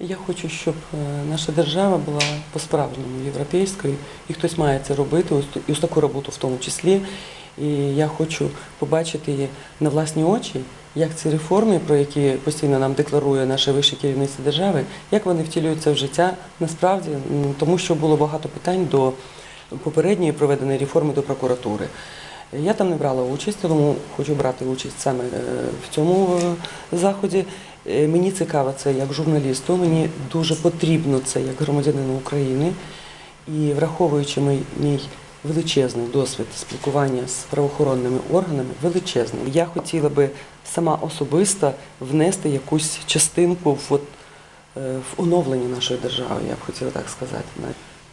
Я хочу, щоб е, наша держава була по-справжньому європейською, і хтось має це робити, і ось таку роботу в тому числі. І я хочу побачити на власні очі, як ці реформи, про які постійно нам декларує наше вище керівництво держави, як вони втілюються в життя насправді, тому що було багато питань до попередньої проведеної реформи до прокуратури. Я там не брала участь, тому хочу брати участь саме е, в цьому е, заході. Е, Мені цікаво це як журналісту, мені дуже потрібно це як громадянину України. І враховуючи мій, величезний досвід спілкування з правоохоронними органами, величезний, я хотіла би сама особисто внести якусь частинку в, от, е, в оновлення нашої держави, я б хотіла так сказати.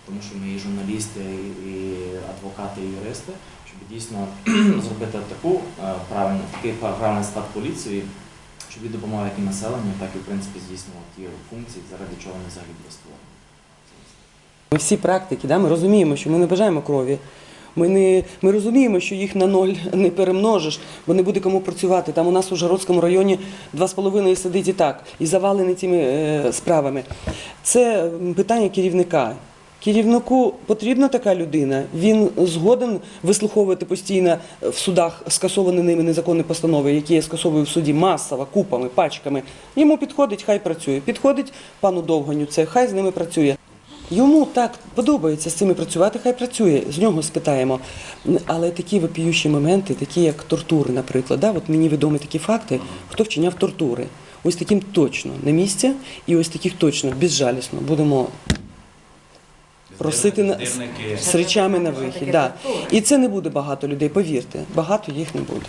тому що ми і журналісти, і і адвокати, і юристи, щоб дійсно зробити таку е, правильну, такий правильний склад поліції, щоб від допомоги як і населенню, так і в принципі здійснювати ті функції, заради чого вони взагалі були створені. Ми всі практики, да, ми розуміємо, що ми не бажаємо крові. Ми, не, ми розуміємо, що їх на ноль не перемножиш, бо не буде кому працювати. Там у нас у Жародському районі два з половиною сидить і так, і завалений цими е, справами. Це питання керівника. Керівнику потрібна така людина. Він згоден вислуховувати постійно в судах скасовані ними незаконні постанови, які я скасовую в суді масово, купами, пачками. Йому підходить, хай працює. Підходить пану Довганю, це хай з ними працює. Йому так подобається з цими працювати, хай працює, з нього спитаємо. Але такі вопіючі моменти, такі як тортури, наприклад, да, от мені відомі такі факти, хто вчиняв тортури. Ось таким точно на місці, і ось таких точно безжалісно будемо просити на, з речами на вихід. Да. І це не буде багато людей, повірте, багато їх не буде.